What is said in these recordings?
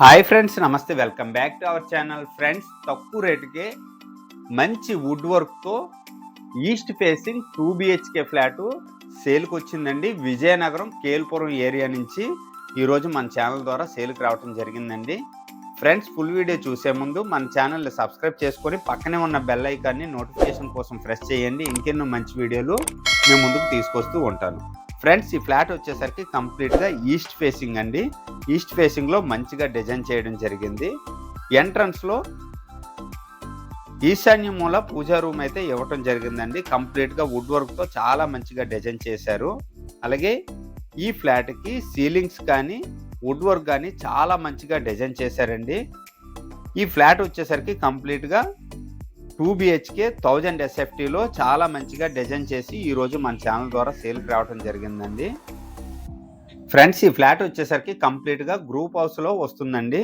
Hi friends నమస్తే. Welcome back to our channel friends. తక్కువ రేటుకే మంచి వుడ్ వర్క్తో east facing two BHK flat సేల్కి వచ్చిందండి. విజయనగరం కేల్పురం ఏరియా నుంచి ఈరోజు మన ఛానల్ ద్వారా సేల్కి రావడం జరిగిందండి. ఫ్రెండ్స్ ఫుల్ వీడియో చూసే ముందు మన ఛానల్ని సబ్స్క్రైబ్ చేసుకొని పక్కనే ఉన్న బెల్ ఐకాన్ని నోటిఫికేషన్ కోసం ప్రెస్ చేయండి. ఇంకెన్నో మంచి వీడియోలు మేము ముందుకు తీసుకొస్తూ ఉంటాను. ఫ్రెండ్స్ ఈ ఫ్లాట్ వచ్చేసరికి కంప్లీట్గా ఈస్ట్ ఫేసింగ్ అండి. ఈస్ట్ ఫేసింగ్లో మంచిగా డిజైన్ చేయడం జరిగింది. ఎంట్రన్స్లో ఈశాన్య మూల పూజా రూమ్ అయితే ఇవ్వటం జరిగిందండి. కంప్లీట్గా వుడ్ వర్క్తో చాలా మంచిగా డిజైన్ చేశారు. అలాగే ఈ ఫ్లాట్కి సీలింగ్స్ కానీ వుడ్ వర్క్ కానీ చాలా మంచిగా డిజైన్ చేశారండి. ఈ ఫ్లాట్ వచ్చేసరికి కంప్లీట్గా టూ బిహెచ్కే థౌజండ్ ఎస్ఎఫ్టీలో చాలా మంచిగా డిజైన్ చేసి ఈరోజు మన ఛానల్ ద్వారా సేల్కి రావడం జరిగిందండి. ఫ్రెండ్స్ ఈ ఫ్లాట్ వచ్చేసరికి కంప్లీట్గా గ్రూప్ హౌస్లో వస్తుందండి.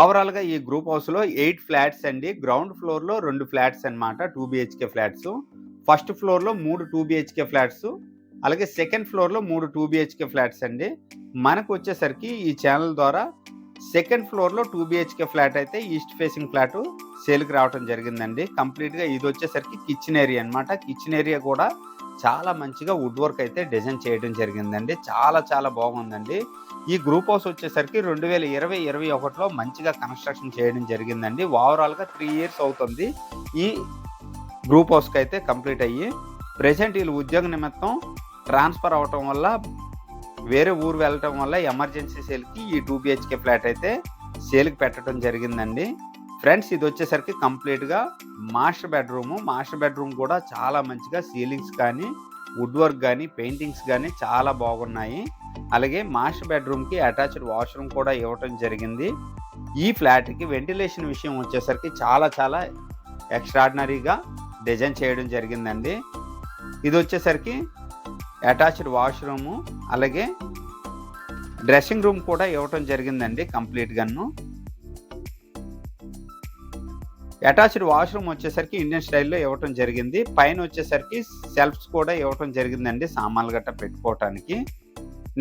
ఓవరాల్గా ఈ గ్రూప్ హౌస్లో ఎయిట్ ఫ్లాట్స్ అండి. గ్రౌండ్ ఫ్లోర్లో రెండు ఫ్లాట్స్ అనమాట టూ బిహెచ్కే ఫ్లాట్స్. ఫస్ట్ ఫ్లోర్లో మూడు టూ బిహెచ్కే ఫ్లాట్స్. అలాగే సెకండ్ ఫ్లోర్లో మూడు టూ బిహెచ్కే ఫ్లాట్స్ అండి. మనకు వచ్చేసరికి ఈ ఛానల్ ద్వారా సెకండ్ ఫ్లోర్లో టూ బిహెచ్కే ఫ్లాట్ అయితే ఈస్ట్ ఫేసింగ్ ఫ్లాట్ సేల్కి రావడం జరిగిందండి. కంప్లీట్గా ఇది వచ్చేసరికి కిచెన్ ఏరియా అనమాట కిచెన్ ఏరియా కూడా చాలా మంచిగా వుడ్ వర్క్ అయితే డిజైన్ చేయడం జరిగిందండి. చాలా చాలా బాగుందండి. ఈ గ్రూప్ హౌస్ వచ్చేసరికి రెండు వేల ఇరవై ఇరవై ఒకటిలో మంచిగా కన్స్ట్రక్షన్ చేయడం జరిగిందండి. ఓవరాల్గా త్రీ ఇయర్స్ అవుతుంది. ఈ గ్రూప్ హౌస్కి అయితే కంప్లీట్ అయ్యి ప్రెసెంట్ వీళ్ళు ఉద్యోగ నిమిత్తం ట్రాన్స్ఫర్ అవటం వల్ల వేరే ఊరు వెళ్ళటం వల్ల ఎమర్జెన్సీ సేల్కి ఈ టూ బిహెచ్కే ఫ్లాట్ అయితే సేల్కి పెట్టడం జరిగిందండి. ఫ్రెండ్స్ ఇది వచ్చేసరికి కంప్లీట్గా మాస్టర్ బెడ్రూమ్. మాస్టర్ బెడ్రూమ్ కూడా చాలా మంచిగా సీలింగ్స్ కానీ వుడ్ వర్క్ కానీ పెయింటింగ్స్ కానీ చాలా బాగున్నాయి. అలాగే మాస్టర్ బెడ్రూమ్కి అటాచ్డ్ వాష్రూమ్ కూడా ఇవ్వటం జరిగింది. ఈ ఫ్లాట్కి వెంటిలేషన్ విషయం వచ్చేసరికి చాలా చాలా ఎక్స్ట్రాడినరీగా డిజైన్ చేయడం జరిగిందండి. ఇది వచ్చేసరికి అటాచ్డ్ వాష్రూము అలాగే డ్రెస్సింగ్ రూమ్ కూడా ఇవ్వటం జరిగిందండి కంప్లీట్గాను అటాచ్డ్ వాష్రూమ్ వచ్చేసరికి ఇండియన్ స్టైల్లో ఇవ్వటం జరిగింది. పైన వచ్చేసరికి సెల్ఫ్స్ కూడా ఇవ్వటం జరిగిందండి సామాన్లు గట్ట పెట్టుకోవటానికి.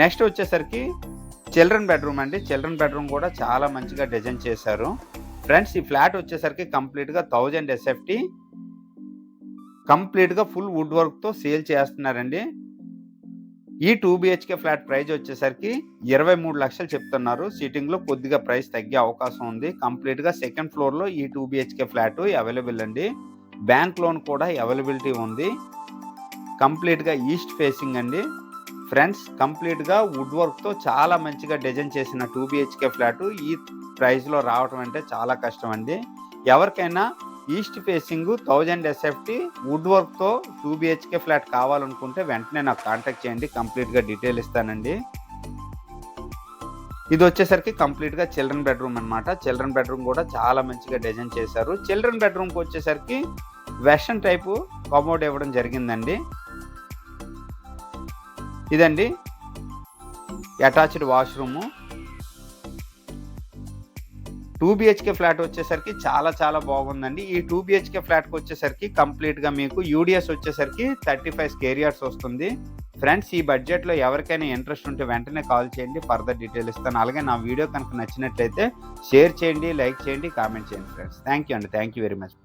నెక్స్ట్ వచ్చేసరికి చిల్డ్రన్ బెడ్రూమ్ అండి. చిల్డ్రన్ బెడ్రూమ్ కూడా చాలా మంచిగా డిజైన్ చేశారు. ఫ్రెండ్స్ ఈ ఫ్లాట్ వచ్చేసరికి కంప్లీట్గా థౌజండ్ ఎస్ఎఫ్టీ కంప్లీట్గా ఫుల్ వుడ్ వర్క్తో సేల్ చేస్తున్నారండి. ఈ టూ బిహెచ్కే ఫ్లాట్ ప్రైజ్ వచ్చేసరికి ఇరవై మూడు లక్షలు చెప్తున్నారు. సీటింగ్లో కొద్దిగా ప్రైస్ తగ్గే అవకాశం ఉంది. కంప్లీట్గా సెకండ్ ఫ్లోర్లో ఈ టూ బిహెచ్కే ఫ్లాట్ అవైలబుల్ అండి. బ్యాంక్ లోన్ కూడా అవైలబిలిటీ ఉంది. కంప్లీట్గా ఈస్ట్ ఫేసింగ్ అండి. ఫ్రెండ్స్ కంప్లీట్గా వుడ్ వర్క్తో చాలా మంచిగా డిజైన్ చేసిన టూ బిహెచ్కే ఫ్లాట్ ఈ ప్రైస్లో రావటం అంటే చాలా కష్టం అండి. ఎవరికైనా east facing thousand SFT wood వర్క్తో టూ బిహెచ్కే ఫ్లాట్ కావాలనుకుంటే వెంటనే నాకు కాంటాక్ట్ చేయండి. కంప్లీట్గా డీటెయిల్ ఇస్తానండి. ఇది వచ్చేసరికి కంప్లీట్గా చిల్డ్రన్ బెడ్రూమ్ అనమాట చిల్డ్రన్ బెడ్రూమ్ కూడా చాలా మంచిగా డిజైన్ చేశారు. చిల్డ్రన్ బెడ్రూమ్కి వచ్చేసరికి వెస్టర్న్ టైపు కమోడ్ ఇవ్వడం జరిగిందండి. ఇదండి. Attached washroom. Two BHK flat వచ్చేసరికి చాలా చాలా బాగుందండి. ఈ టూ బిహెచ్కే ఫ్లాట్కి వచ్చేసరికి కంప్లీట్గా మీకు యూడిఎస్ వచ్చేసరికి థర్టీ ఫైవ్ స్కేర్ వస్తుంది. ఫ్రెండ్స్ ఈ బడ్జెట్లో ఎవరికైనా ఇంట్రెస్ట్ ఉంటే వెంటనే కాల్ చేయండి. ఫర్దర్ డీటెయిల్ ఇస్తాను. అలాగే నా వీడియో కనుక నచ్చినట్లయితే షేర్ చేయండి లైక్ చేయండి కామెంట్ చేయండి ఫ్రెండ్స్. థ్యాంక్ యూ అండి. Thank you very much.